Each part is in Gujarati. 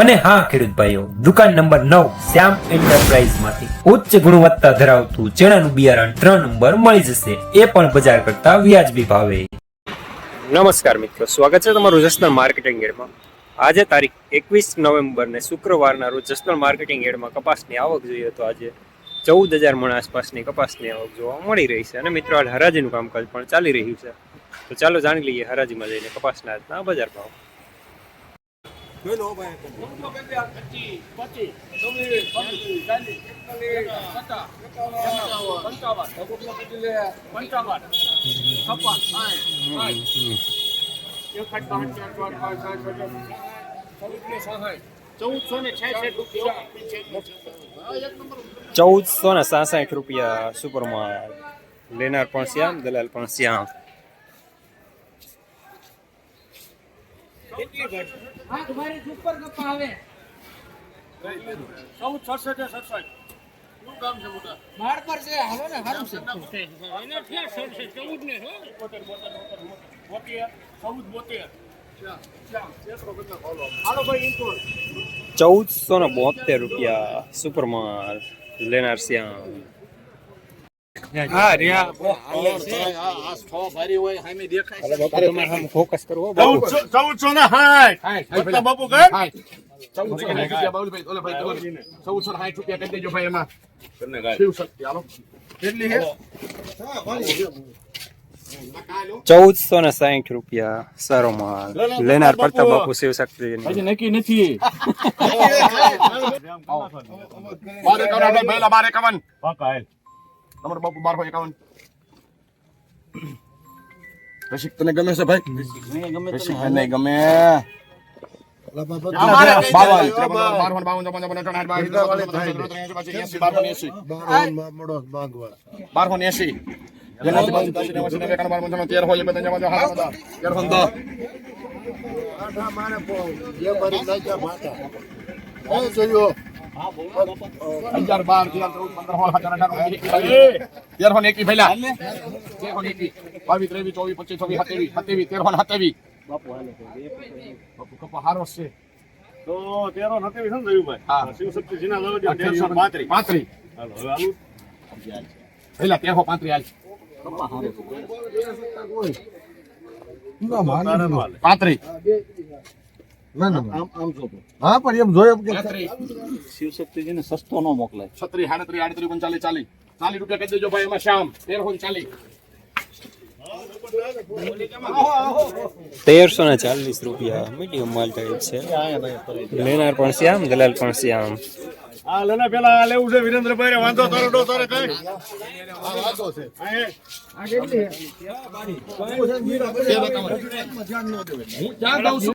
અને હા ખેડૂત ભાઈઓ દુકાન નંબર નવ, શ્યામ એન્ટરપ્રાઇઝમાંથી ઉચ્ચ ગુણવત્તા ધરાવતું ચણાનું બિયારણ ત્રણ નંબર મળી જશે. એ પણ બજાર કરતા વ્યાજબી ભાવે. નમસ્કાર મિત્રો, સ્વાગત છે તમારું જસનલ માર્કેટિંગ એડમાં. આજે તારીખ એકવીસ નવેમ્બર ને શુક્રવારના રોજ જસનલ માર્કેટિંગ એડમાં કપાસની આવક જોઈએ તો આજે ચૌદ હજાર મણ આસપાસની કપાસની આવક જોવા મળી રહી છે. અને મિત્રો, હાલ હરાજીનું કામકાજ પણ ચાલી રહ્યું છે. તો ચાલો જાણી લઈએ હરાજીમાં જઈને કપાસના આજના બજાર ભાવ. ચૌદસો ને છેસઠ રૂપિયા. ચૌદસો ને સાસઠ રૂપિયા સુપરમાં લેનાર પણ શ્યામ દલાલ પણ શ્યામ. ચૌદ સડસઠ ને સડસઠ. શું કામ છે મોટા? માળ પર છે હાલો ને હારું છે. એને ક્યાં સડસઠ ચૌદ ને હો? બોતેર બોતેર બોતેર ચૌદ ચૌદસો ને બોતેર રૂપિયા સુપરમાર લેનાર શ્યામ. હા રિયા ચૌદસો ને હાઠ બટલા બાપુ કર ચૌદસો ને સાઠ રૂપિયા બાબુભાઈ, ઓલે ભાઈ, ઓલે. ચૌદસો ને સાઠ રૂપિયા કરી દેજો ભાઈ એમાં. શિવશક્તિ, હાલો. કેટલી છે? ચૌદસો ને સાઠ રૂપિયા સારો માલ. લેનાર પડતા બાપુ શિવશક્તિ નક્કી નથી. આપણે પહેલા બાર. તમારો બાપુ બારસો એકાવન. રસિક તને ગમે છે ભાઈ રસિક તને ગમે બારસો એંસી. તેર હોય. તેરસો દસ. અગિયાર, બાર, તેર, ચૌદ, પંદર, સોળ, સત્તર, અઢાર, ઓગણીસ, વીસ, બાવીસ. તેરસો ને એકવીસ પહેલા. તેરસો ને એકવીસ. બાવીસ, ત્રેવીસ, ચોવીસ, પચીસ, છવ્વીસ, સત્યાવીસ, સત્યાવીસ, તેરસો ને સત્યાવીસ. બાપુ કપા હારો છે. તો તેરો શું થયું ભાઈ શિવશક્તિ જીના લાવો દો તેરસો પાંત્રીસ પાંત્રીસ. હાલો હવે આલું પહેલા તેરસો પાંત્રીસ હાલ. પાંત્રીસ. હા પણ એમ જોયે કે તેત્રીસ. શિવશક્તિજીને સસ્તો ન મોકલાય. છત્રીસ, સાડત્રીસ, આડત્રીસ, ઓગણચાલીસ, ચાલીસ. ચાલીસ રૂપિયા કહી દેજો ભાઈ એમાં શ્યામ. તેરસો ને ચાલીસ તેરસો ને ચાલીસ રૂપિયા મીડિયમ માલ ટાઈપ છે. લેનાર પણ શ્યામ દલાલ પણ શ્યામ. આ લેના પેલા આ લેવું છે વિરેન્દ્રભાઈ વાંધો તારો ડો તારે કઈ? ક્યાં દઉં છું?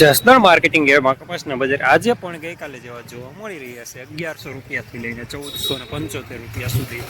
જસદણ માર્કેટિંગ એમાં કપાસના બજાર આજે પણ ગઈકાલે જેવા જોવા મળી રહ્યા છે. અગિયારસો રૂપિયાથી લઈને ચૌદસો ને પંચોતેર રૂપિયા સુધી.